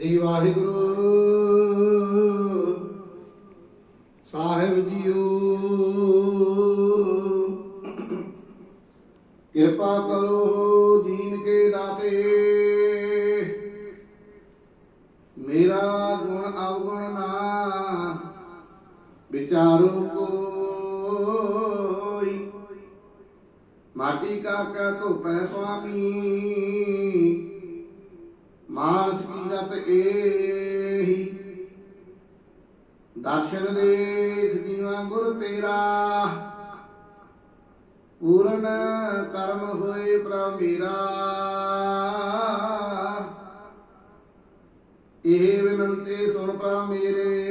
ਸ੍ਰੀ Waheguru. Sahib JIO. ਕਿਰਪਾ ਕਰੋ ਦੀਨ ਕੇ ਦਾਤੇ। ਮੇਰਾ ਗੁਣ ਅਵਗੁਣ ਨਾ ਵਿਚਾਰੋ ਕੋਈ। ਮਾਟੀ ਕਾ ਕਾ ਧੋਪੈ ਸੁਆਮੀ। ਮਾਨਸ ਕੀ ਏਹੀ। ਦਰਸ਼ਨ ਦੇਖ ਜੀਵਾ ਗੁਰ ਤੇਰਾ। ਪੂਰਨ ਕਰਮ ਹੋਏ ਪ੍ਰਭ ਮੇਰਾ। ਇਹ ਬਿਨੰਤੀ ਸੁਣ ਪ੍ਰਭ ਮੇਰੇ।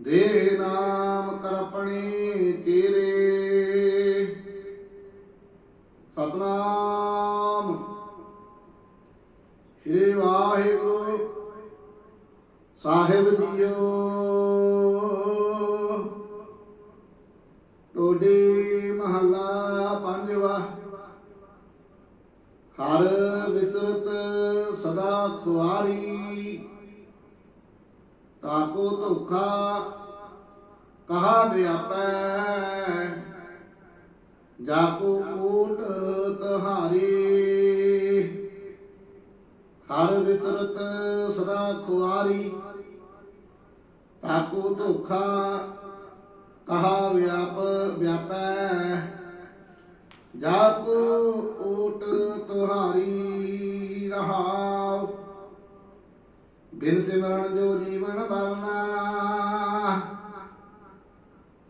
ਦੇ ਨਾਮ ਕਰਪਣੇ ਤੇਰੇ। ਸਤਨਾਮ ਸ਼੍ਰੀ ਵਾਹਿਗੁਰੂ ਸਾਹਿਬ ਜੀਓ। ਟੋਡੇ ਮਹੱਲਾ ਪੰਜਵਾ। ਹਰ ਵਿਸਰਤ ਸਦਾ ਖੁਆਰੀ। ਤਾਕੋ ਧੋਖਾ ਕਹਾ ਵਿਆਪੈ ਜਾਕੋ ਕੋਟ ਤਹਾਰੀ। ਹਰ ਵਿਸਰਤ ਸਦਾ ਖੁਆਰੀ, ਤਾਕੋ ਧੋਖਾ ਕਹਾ ਵਿਆਪ ਵਿਆਪੈ। ਜਾਕੋ ਓਟ ਤੁਹਾਰੀ ਰਹਾਉ, ਬਿਨ ਸਿਮਰਨ ਜੋ ਜੀਵਨ ਬਲਨਾ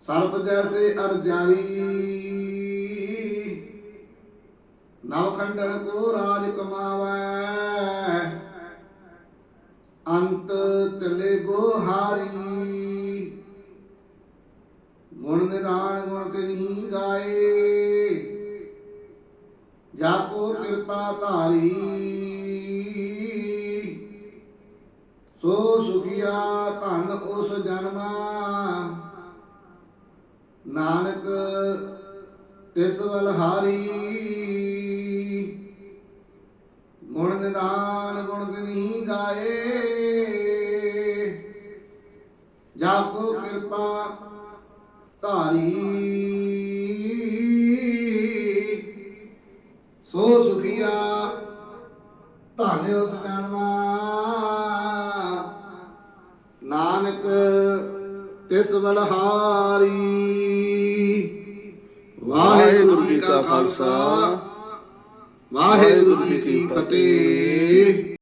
ਸਰਪ ਜੈਸੇ ਅਰਜਾਰੀ ਨਵ ਖੰਡਨ ਕੋ ਰਾਜ ਕਮਾਵੈ ਤਲੇ ਗੋ ਗੁਣ ਨਿਦਾਨ, ਗੁਣ ਕਰੀ ਗਾਏ। ਜਾ ਕੋ ਕਿਰਪਾ ਧਾਰੀ। ਸੋ ਸੁਖੀਆ ਧਨ ਉਸ ਜਨਮਾ। ਨਾਨਕ ਤਿਸ ਵਲ ਹਾਰੀ ਕੋ ਕਿਰਪਾ ਧਾਰੀ। ਸੋ ਸੁਖੀਆ ਧਨ ਉਸ ਜਨਮਾ ਨਾਨਕ ਤਿਸ ਬਲਹਾਰੀ। ਵਾਹਿਗੁਰੂ ਜੀ ਕਾ ਖਾਲਸਾ। ਵਾਹਿਗੁਰੂ ਜੀ ਕੀ ਫਤਿਹ।